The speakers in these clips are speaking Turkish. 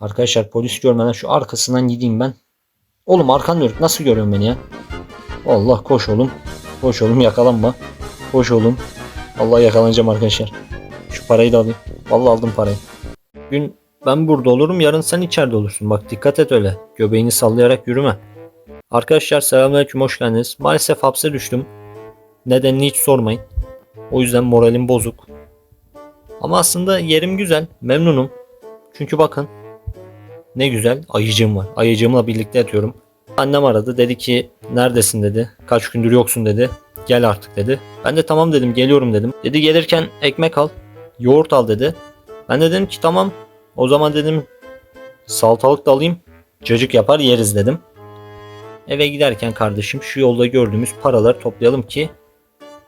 Arkadaşlar polis görmeden şu arkasından gideyim ben. Oğlum arkan dönük nasıl görüyorsun beni ya? Allah koş oğlum. Koş oğlum yakalanma. Koş oğlum. Allah yakalanacağım arkadaşlar. Şu parayı da alayım. Vallahi aldım parayı. Gün ben burada olurum yarın sen içeride olursun. Bak dikkat et öyle. Göbeğini sallayarak yürüme. Arkadaşlar selamünaleyküm hoş geldiniz. Maalesef hapse düştüm. Nedenini hiç sormayın. O yüzden moralim bozuk. Ama aslında yerim güzel. Memnunum. Çünkü bakın. Ne güzel ayıcığım var. Ayıcığımla birlikte yatıyorum. Annem aradı. Dedi ki neredesin dedi. Kaç gündür yoksun dedi. Gel artık dedi. Ben de tamam dedim geliyorum dedim. Dedi gelirken ekmek al. Yoğurt al dedi. Ben de dedim ki tamam. O zaman dedim salatalık da alayım. Cacık yapar yeriz dedim. Eve giderken kardeşim şu yolda gördüğümüz paraları toplayalım ki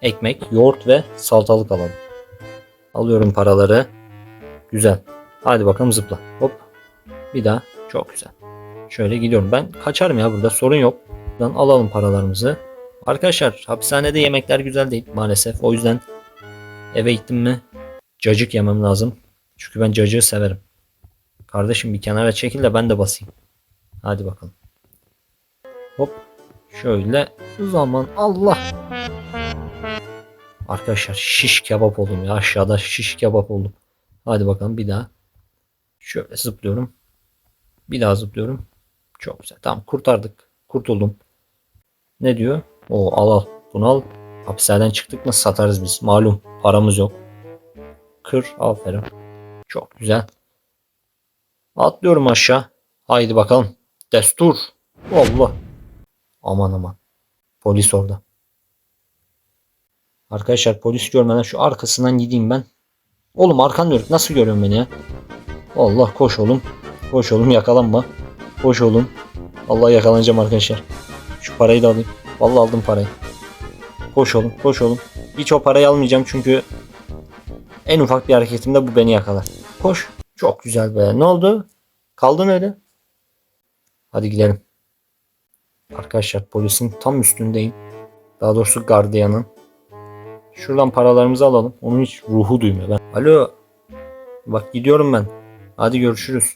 ekmek, yoğurt ve salatalık alalım. Alıyorum paraları. Güzel. Hadi bakalım zıpla. Hop. Bir daha. Çok güzel. Şöyle gidiyorum. Ben kaçarım ya burada sorun yok. Buradan alalım paralarımızı. Arkadaşlar hapishanede yemekler güzel değil maalesef. O yüzden eve gittim mi cacık yemem lazım. Çünkü ben cacığı severim. Kardeşim bir kenara çekil de ben de basayım. Hadi bakalım. Hop. Şöyle. Zaman Allah. Arkadaşlar şiş kebap oldum ya. Aşağıda şiş kebap oldum. Hadi bakalım bir daha. Şöyle zıplıyorum. Bir daha zıplıyorum. Çok güzel. Tamam kurtardık. Kurtuldum. Ne diyor? O al al. Bunu al. Hapishaneden çıktık mı satarız biz. Malum paramız yok. Kır. Aferin. Çok güzel. Atlıyorum aşağı. Haydi bakalım. Destur. Allah. Aman aman. Polis orada. Arkadaşlar polis görmeden şu arkasından gideyim ben. Oğlum arkan dönük nasıl görüyorsun beni ya? Allah koş oğlum. Koş oğlum yakalanma. Koş oğlum. Allah yakalanacağım arkadaşlar. Şu parayı da alayım. Vallahi aldım parayı. Koş oğlum koş oğlum. Hiç o parayı almayacağım çünkü en ufak bir hareketimde bu beni yakalar. Koş. Çok güzel be. Ne oldu? Kaldın öyle. Hadi gidelim. Arkadaşlar polisin tam üstündeyim. Daha doğrusu gardiyanın. Şuradan paralarımızı alalım. Onun hiç ruhu duymuyor. Ben. Alo. Bak gidiyorum ben. Hadi görüşürüz.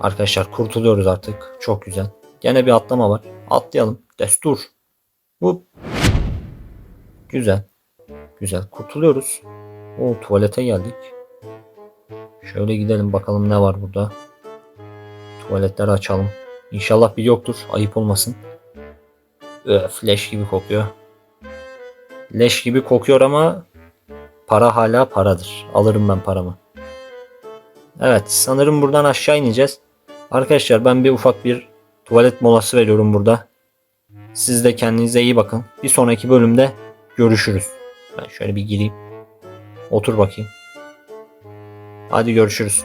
Arkadaşlar kurtuluyoruz artık. Çok güzel. Gene bir atlama var. Atlayalım. Destur. Hop. Güzel. Güzel. Kurtuluyoruz. O tuvalete geldik. Şöyle gidelim bakalım ne var burada. Tuvaletleri açalım. İnşallah bir yoktur. Ayıp olmasın. Öf leş gibi kokuyor. Leş gibi kokuyor ama para hala paradır. Alırım ben paramı. Evet sanırım buradan aşağı ineceğiz. Arkadaşlar ben bir ufak bir tuvalet molası veriyorum burada. Siz de kendinize iyi bakın. Bir sonraki bölümde görüşürüz. Ben şöyle bir gireyim. Otur bakayım. Hadi görüşürüz.